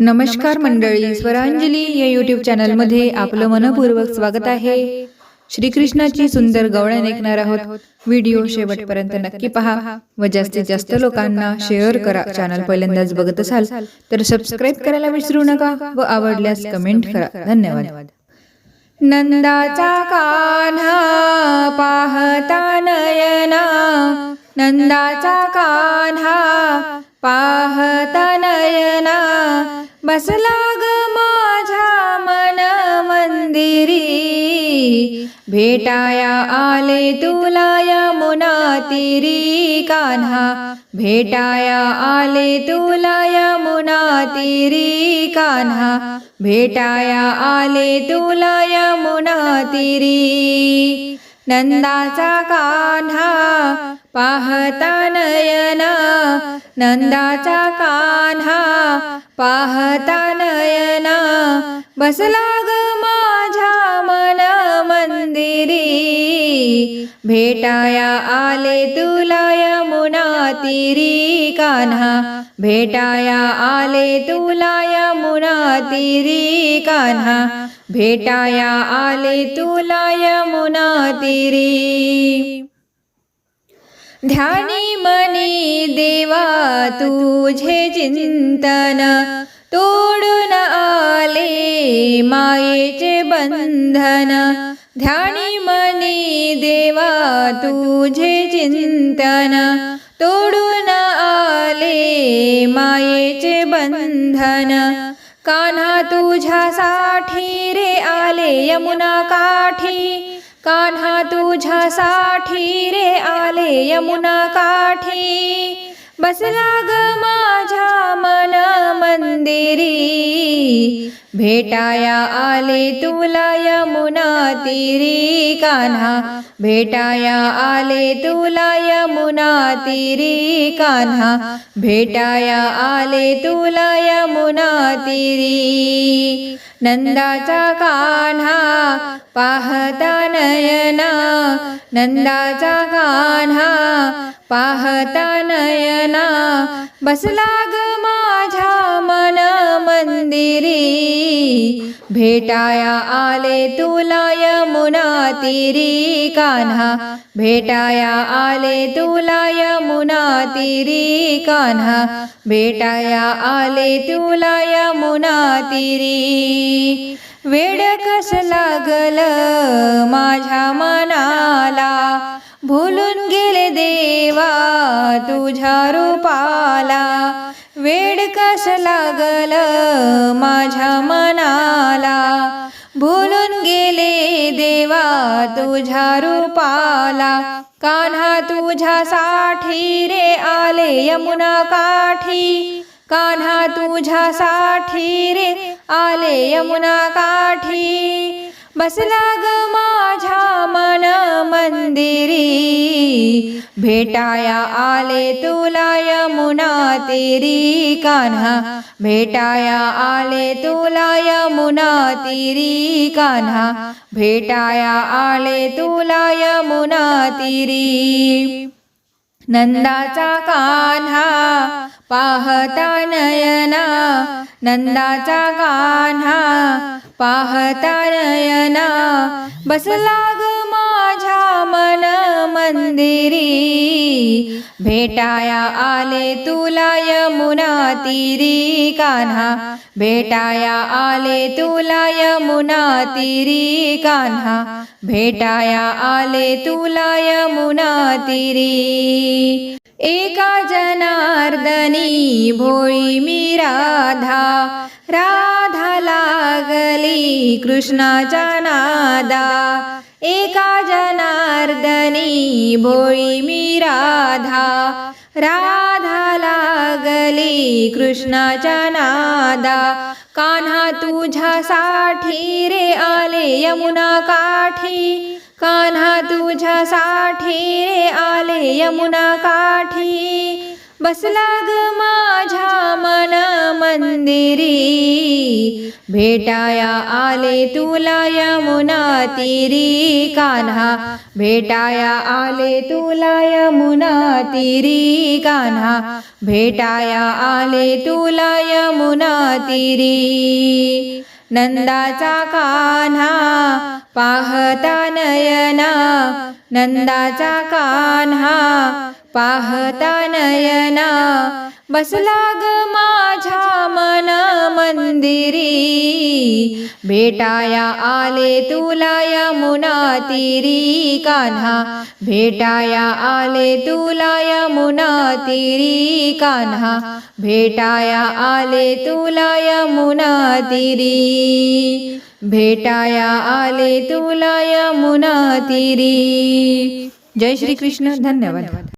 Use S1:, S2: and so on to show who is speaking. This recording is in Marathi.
S1: नमस्कार मंडळी स्वरांजली या युट्यूब चॅनलमध्ये आपलं मनपूर्वक स्वागत आहे. श्रीकृष्णाची सुंदर गवळण ऐकणार आहोत. व्हिडिओ शेवटपर्यंत नक्की पहा व जास्तीत जास्त लोकांना शेअर करा. चॅनल पहिल्यांदाच बघत असाल तर सबस्क्राईब करायला विसरू नका व आवडल्यास कमेंट करा. धन्यवाद. नंदाचा कान्हा पाहता नयना. नंदाचा कान्हा पाहता नयना बसला ग माझ्या मन मंदिरी. भेटाया आले तुला या तिरी कान्हा. भेटाया आले तुला या तिरी कान्हा. भेटाया आले तुला या तिरी नंदाचा कान्हा पाहता नयना नंदाचा कान्हा पाहता नयना. बसला ग माझ्या मन मंदिरी भेटाया आले तुला यमुना तिरी कान्हा. भेटाया आले तुला यमुना तिरी कान्हा. भेटाया आले तुला यमुना तिरी. ध्यानी मनी देवा तुझे चिंतन तोडून आले मायेचे बंधन. ध्यानी मनी देवा तुझे चिंतन तोडून आले मायेचे बंधन. कान्हा तुझ्यासाठी रे आले यमुना काठी. कान्हा तुझ्यासाठी रे आले यमुना काठी. बसला ग माझ्या मन मंदिरी भेटाया आले तुला यमुना तिरी कान्हा. भेटाया आले तुला यमुना तिरी कान्हा. भेटाया आले तुला यमुना तिरी. नंदाचा कान्हा पाहता नयना. नंदाचा कान्हा पाहता नयना. बसला ग तिरी भेटाया आले तुला यमुना तिरी कान्हा भेटाया आले तुला यमुना तिरी कान्हा भेटाया आले तुला यमुना तिरी. वेड कस लागल माझ्या मनाला भुलून गेले देवा तुझ्या रूपाला. वेड कस लागल माझ्या मनाला? भुलून गेले देवा तुझ्या रूपाला. कान्हा तुझ्यासाठी रे आले यमुना काठी. कान्हा तुझ्यासाठी रे आले यमुना काठी. बसला ग माझ्या मन मंदिरी. भेटाया आले तुला यमुना तिरी. कान्हा भेटाया आले तुला यमुना तिरी. कान्हा भेटाया आले तुला यमुना तिरी. नंदाचा कान्हा पाहता नयना नंदाचा कान्हा पाहता नयना बसला मंदिरी भेटाया आले तुला यमुना तिरी कान्हा. भेटाया आले तुला यमुना तिरी कान्हा. भेटाया आले तुला यमुना तिरी. एका जनार्दनी भोळी मी राधा. राधा लागली कृष्णाच्या नादा. एका जनार्दनी भोळी मी राधा. राधा लागली कृष्णाच्या नादा. कान्हा तुझ्यासाठी रे आले यमुना काठी. कान्हा तुझ्यासाठी रे आले यमुना काठी. बसला ग माझ्या मन मंदिरी. भेटाया आले तुला यमुना तिरी कान्हा भेटाया आले तुला यमुना तिरी कान्हा भेटाया आले तुला यमुना तिरी नंदाचा कान्हा पाहता नयना. नंदाचा कान्हा पाहता नयना बसला ग माझ्या मन मंदिरी भेटाया आले तुला यमुना तिरी कान्हा. भेटाया आले तुला यमुना तिरी कान्हा. भेटाया आले तुला यमुना तिरी भेटाया आले तुला यमुना तिरी जय श्री कृष्ण धन्यवाद.